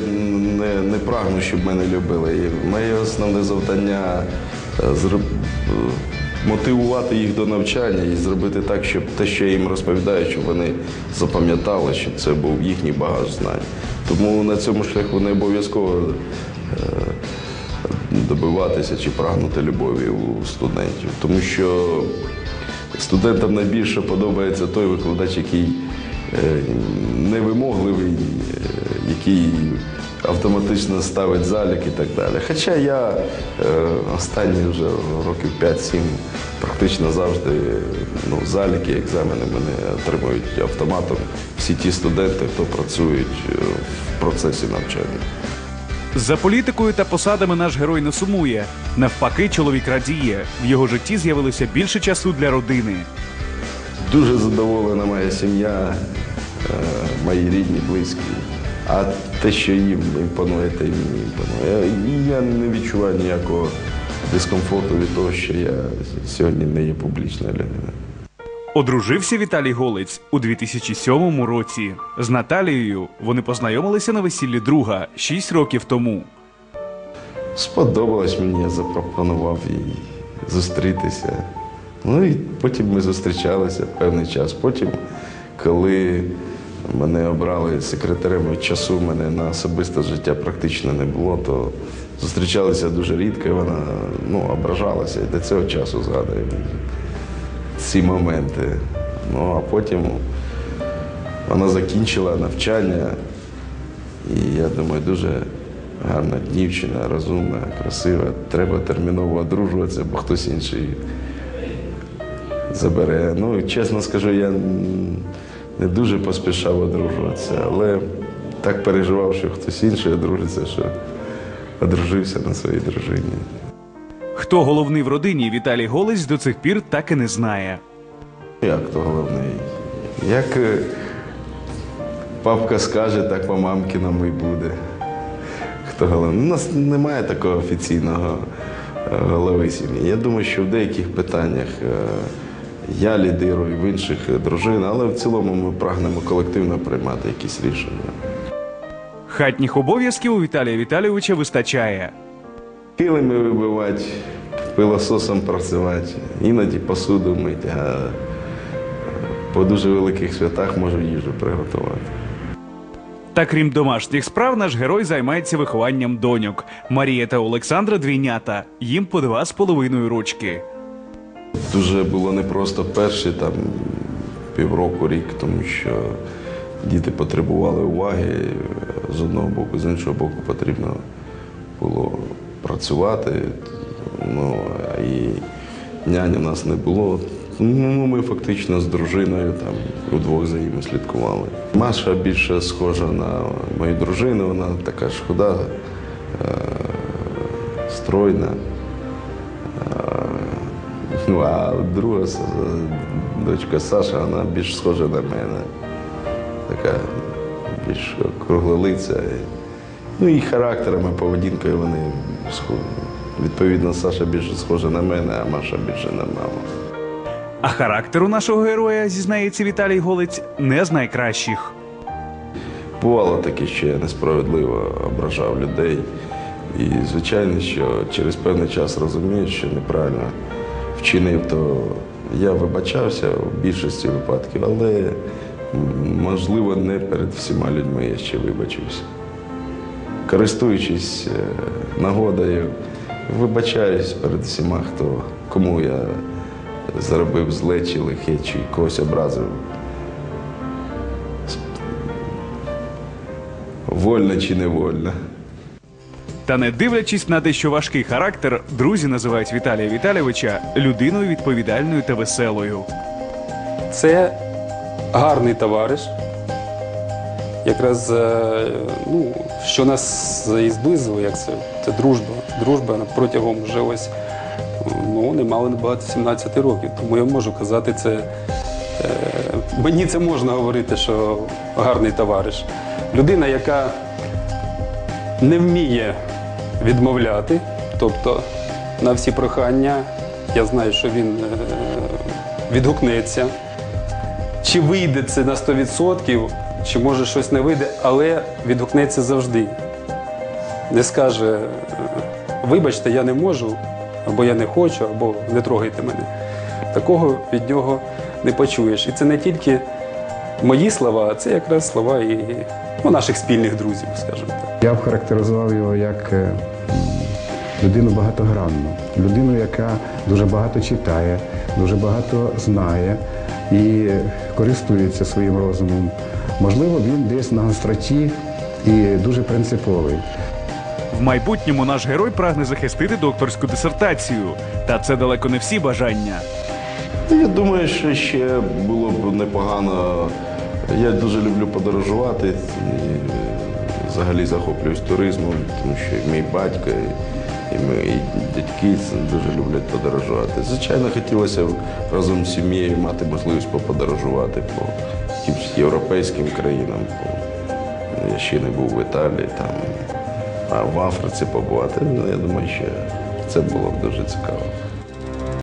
Не, не прагну, щоб мене любили. Моє основне завдання е, зроб- е, мотивувати їх до навчання і зробити так, щоб те, що я їм розповідаю, щоб вони запам'ятали, щоб це був їхній багаж знань. Тому на цьому шляху не обов'язково е, добиватися чи прагнути любові у студентів. Тому що студентам найбільше подобається той викладач, який невимогливий, який автоматично ставить залік і так далі. Хоча я е, останні вже років 5-7 практично завжди ну, заліки, екзамени мене отримують автоматом всі ті студенти, хто працюють е, в процесі навчання. За політикою та посадами наш герой не сумує. Навпаки, чоловік радіє. В його житті з'явилося більше часу для родини. Дуже задоволена моя сім'я, е, мої рідні, близькі. А те, що їм імпонує, те й мені імпонує. І я не відчуваю ніякого дискомфорту від того, що я сьогодні не є публічною людиною. Одружився Віталій Голець у 2007 році. З Наталією вони познайомилися на весіллі друга 6 років тому. Сподобалось мені, я запропонував їй зустрітися. Ну і потім ми зустрічалися певний час. Потім, коли мене обрали секретарем від часу, мене на особисте життя практично не було, то зустрічалися дуже рідко, і вона ну, ображалася і до цього часу згадує ці моменти. Ну а потім вона закінчила навчання. І я думаю, дуже гарна дівчина, розумна, красива. Треба терміново одружуватися, бо хтось інший забере. Ну, чесно скажу, я не дуже поспішав одружуватися, але так переживав, що хтось інший одружиться, що одружився на своїй дружині. Хто головний в родині Віталій Голець до цих пір так і не знає. Як то головний? Як е, папка скаже, так по мамкіному і буде. Хто головний? У нас немає такого офіційного е, голови сім'ї. Я думаю, що в деяких питаннях е, я лідирую, в інших е, дружина, але в цілому ми прагнемо колективно приймати якісь рішення. Хатніх обов'язків у Віталія Віталійовича вистачає. Килими вибивати, пилососом працювати, іноді посуду мити, а по дуже великих святах можу їжу приготувати. Та крім домашніх справ, наш герой займається вихованням доньок. Марія та Олександра двійнята. Їм по два з половиною рочки. Дуже було непросто перші там півроку, рік, тому що діти потребували уваги з одного боку, з іншого боку, потрібно було працювати. Ну, і нянь у нас не було. Ну, ми фактично з дружиною там удвох за ними слідкували. Маша більше схожа на мою дружину, вона така ж худа, е, стройна. Ну, а друга дочка Саша, вона більш схожа на мене. Така більш круглолиця. Ну і характерами, поведінкою вони схожі. Відповідно, Саша більше схожа на мене, а Маша більше на маму. А характер у нашого героя, зізнається Віталій Голець, не з найкращих. Бувало таке, що я несправедливо ображав людей. І звичайно, що через певний час розумію, що неправильно вчинив, то я вибачався в більшості випадків, але можливо не перед всіма людьми я ще вибачився. Користуючись е, нагодою, вибачаюсь перед всіма, хто кому я заробив зле чи лихе, чи когось образив. Вольно чи невольно. Та не дивлячись на дещо важкий характер, друзі називають Віталія Віталійовича людиною відповідальною та веселою. Це гарний товариш. Якраз е, ну, що нас і зблизило, як це, це дружба. Дружба протягом вже ось ну, немало небагато 17 років. Тому я можу казати це. Е, мені це можна говорити, що гарний товариш. Людина, яка не вміє відмовляти, тобто на всі прохання, я знаю, що він е, відгукнеться. Чи вийде це на 100%, чи може щось не вийде, але відгукнеться завжди. не скаже, е, вибачте, я не можу, або я не хочу, або не трогайте мене. Такого від нього не почуєш. І це не тільки мої слова, а це якраз слова і ну, наших спільних друзів, скажімо так. Я б характеризував його як е, людину багатогранну, людину, яка дуже багато читає, дуже багато знає і користується своїм розумом. Можливо, він десь на гостроті і дуже принциповий. В майбутньому наш герой прагне захистити докторську дисертацію. Та це далеко не всі бажання. Я думаю, що ще було б непогано. Я дуже люблю подорожувати. І взагалі захоплююсь туризмом, тому що мій батько і, і мої дядьки дуже люблять подорожувати. Звичайно, хотілося б разом з сім'єю мати можливість поподорожувати по якимсь європейським країнам. По... Я ще не був в Італії, там, а в Африці побувати. Ну, я думаю, що це було б дуже цікаво.